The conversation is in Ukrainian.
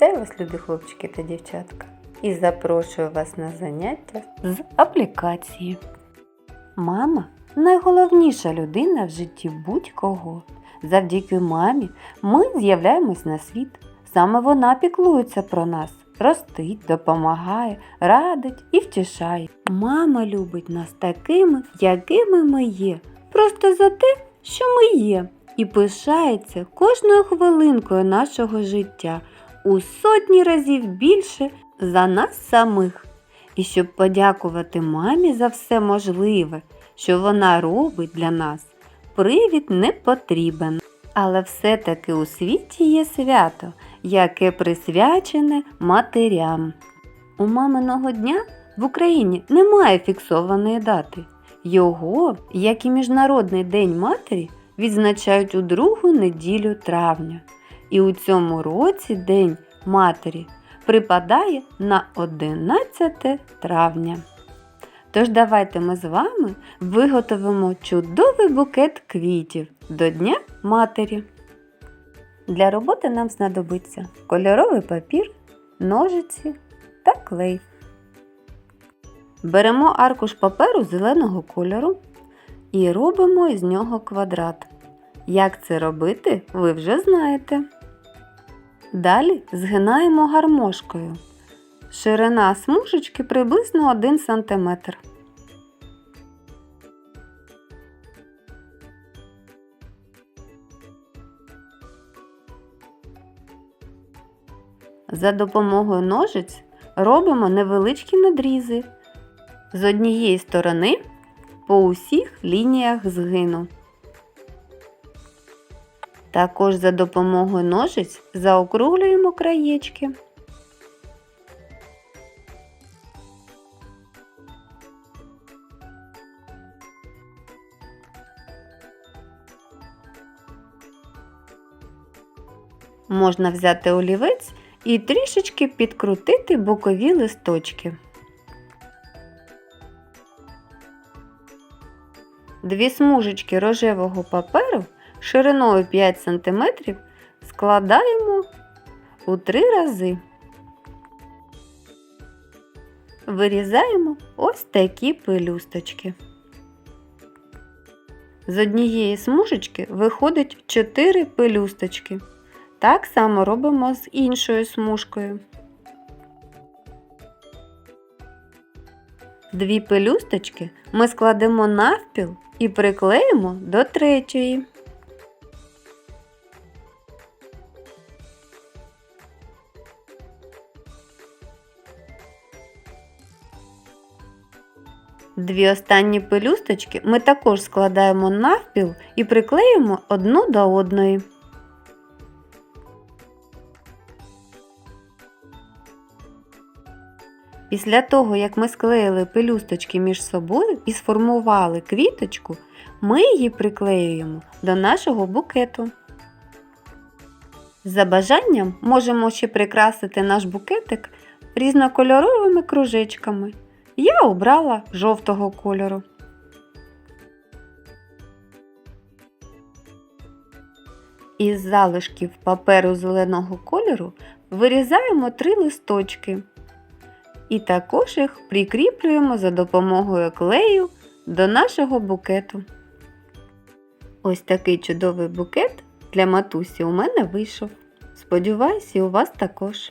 вас, любі хлопчики та дівчатка, і запрошую вас на заняття з аплікації. Мама найголовніша людина в житті будь-кого. Завдяки мамі ми з'являємось на світ. Саме вона піклується про нас, ростить, допомагає, радить і втішає. Мама любить нас такими, якими ми є, просто за те, що ми є, і пишається кожною хвилинкою нашого життя у сотні разів більше за нас самих. І щоб подякувати мамі за все можливе, що вона робить для нас, привід не потрібен. Але все-таки у світі є свято, яке присвячене матерям. У маминого дня в Україні немає фіксованої дати. Його, як і Міжнародний день матері, відзначають у другу неділю травня. І у цьому році День матері припадає на 11 травня. Тож давайте ми з вами виготовимо чудовий букет квітів до Дня матері. Для роботи нам знадобиться кольоровий папір, ножиці та клей. Беремо аркуш паперу зеленого кольору і робимо із нього квадрат. Як це робити, ви вже знаєте. Далі згинаємо гармошкою. Ширина смужечки приблизно 1 см. За допомогою ножиць робимо невеличкі надрізи з однієї сторони по усіх лініях згину. Також за допомогою ножиць заокруглюємо краєчки. Можна взяти олівець і трішечки підкрутити бокові листочки. Дві смужечки рожевого паперу шириною 5 см складаємо у три рази. Вирізаємо ось такі пелюсточки. З однієї смужечки виходить 4 пелюсточки. Так само робимо з іншою смужкою. Дві пелюсточки ми складемо навпіл і приклеїмо до третьої. Дві останні пелюсточки ми також складаємо навпіл і приклеїмо одну до одної. Після того, як ми склеїли пелюсточки між собою і сформували квіточку, ми її приклеюємо до нашого букету. За бажанням можемо ще прикрасити наш букетик різнокольоровими кружечками. Я обрала жовтого кольору. Із залишків паперу зеленого кольору вирізаємо три листочки і також їх прикріплюємо за допомогою клею до нашого букету. Ось такий чудовий букет для матусі у мене вийшов. Сподіваюся, і у вас також.